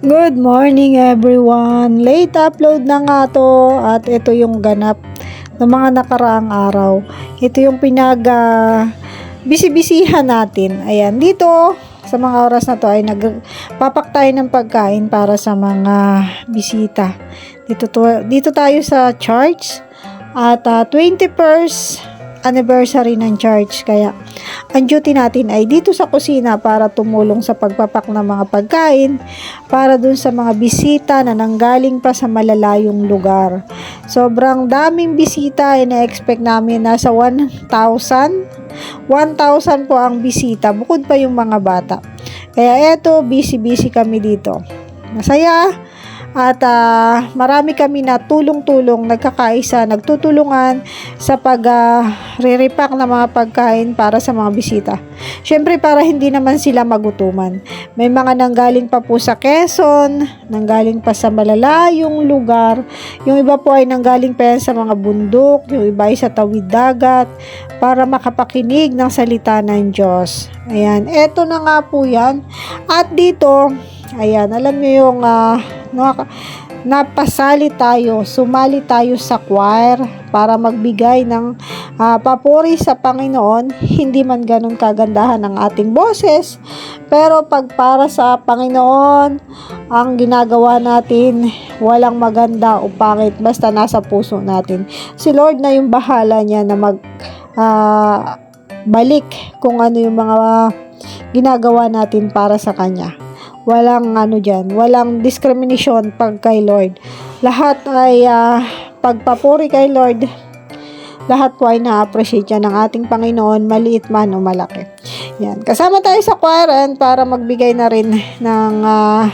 Good morning everyone! Late upload na nga to at ito yung ganap ng mga nakaraang araw. Ito yung pinag ah, bisibisihan natin. Ayan, dito sa mga oras na to ay nagpapak tayo ng pagkain para sa mga bisita. Dito, to, dito tayo sa church at ah, 21st anniversary ng church. Kaya ang duty natin ay dito sa kusina para tumulong sa pagpapak ng mga pagkain para dun sa mga bisita na nanggaling pa sa malalayong lugar. Sobrang daming bisita, ina-expect namin nasa 1,000. 1,000 po ang bisita, bukod pa yung mga bata. Kaya eto, busy-busy kami dito. Masaya at ah, marami kami na tulong-tulong, nagkakaisa, nagtutulungan sa pag ah, re-repack ng mga pagkain para sa mga bisita. Syempre para hindi naman sila magutuman. May mga nanggaling pa po sa Quezon, nanggaling pa sa malalayong lugar. Yung iba po ay nanggaling pa yan sa mga bundok, yung iba ay sa tawid dagat para makapakinig ng salita ng Diyos. Ayan, eto na nga po yan. At dito, ayan, alam niyo yung naka- napasali tayo, sumali tayo sa choir para magbigay ng ah, papuri sa Panginoon. Hindi man ganun kagandahan ang ating boses, pero pag para sa Panginoon, ang ginagawa natin, walang maganda o pangit, basta nasa puso natin. Si Lord na yung bahala niya na mag ah, balik kung ano yung mga ginagawa natin para sa Kanya. Walang ano dyan, walang discrimination pag kay Lord. Lahat ay ah, pagpapuri kay Lord, lahat po ay na-appreciate yan ng ating Panginoon, maliit man o malaki. Yan. Kasama tayo sa and para magbigay na rin ng ah,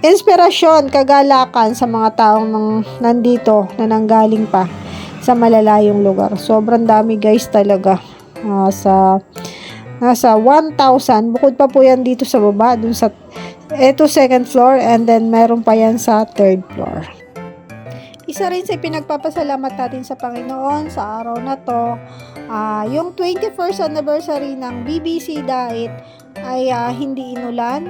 inspirasyon, kagalakan sa mga taong nang, nandito na nanggaling pa sa malalayong lugar. Sobrang dami guys talaga. Ah, sa nasa 1,000. Bukod pa po yan dito sa baba, dun sa eto second floor and then meron pa yan sa third floor. Isa rin sa pinagpapasalamat natin sa Panginoon sa araw na to, ah, yung 21st anniversary ng BBC Diet ay ah, hindi inulan,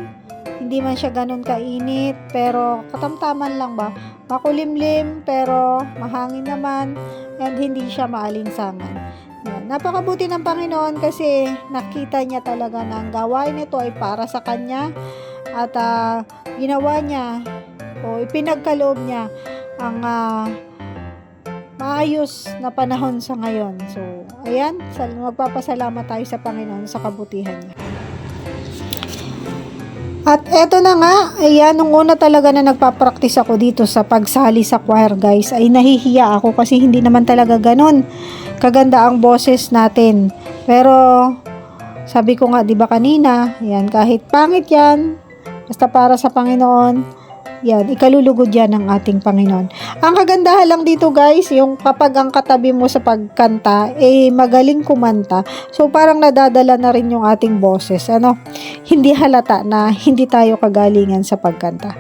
hindi man siya ganun kainit, pero katamtaman lang ba? Makulimlim, pero mahangin naman, and hindi siya maalinsangan. Napakabuti ng Panginoon kasi nakita niya talaga na ang gawain nito ay para sa Kanya at ah, ginawa niya o ipinagkaloob niya ang ah, maayos na panahon sa ngayon. So, ayan, sal- magpapasalamat tayo sa Panginoon sa kabutihan niya. At eto na nga, ayan, nung una talaga na nagpa-practice ako dito sa pagsali sa choir guys, ay nahihiya ako kasi hindi naman talaga ganon kaganda ang boses natin. Pero, sabi ko nga, di ba kanina, yan, kahit pangit yan, basta para sa Panginoon, yan, ikalulugod yan ng ating Panginoon. Ang kagandahan lang dito guys, yung kapag ang katabi mo sa pagkanta, eh magaling kumanta. So parang nadadala na rin yung ating boses. Ano? Hindi halata na hindi tayo kagalingan sa pagkanta.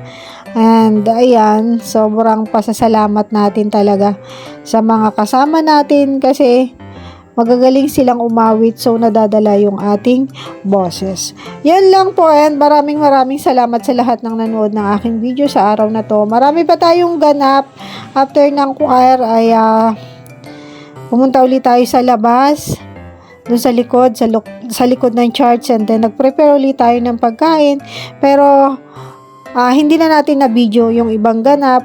And ayan, sobrang pasasalamat natin talaga sa mga kasama natin kasi magagaling silang umawit so nadadala yung ating boses. Yan lang po and maraming maraming salamat sa lahat ng nanood ng aking video sa araw na to. Marami pa tayong ganap after ng choir ay ah, pumunta ulit tayo sa labas doon sa likod, sa, sa likod ng church and then nag-prepare ulit tayo ng pagkain pero ah, hindi na natin na video yung ibang ganap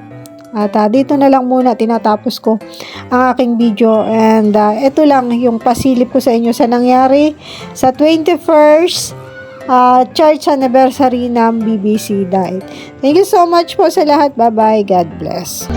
at ah, dito na lang muna tinatapos ko ang aking video and ah, ito lang yung pasilip ko sa inyo sa nangyari sa 21st ah, church anniversary ng BBC Diet. Thank you so much po sa lahat. Bye-bye. God bless.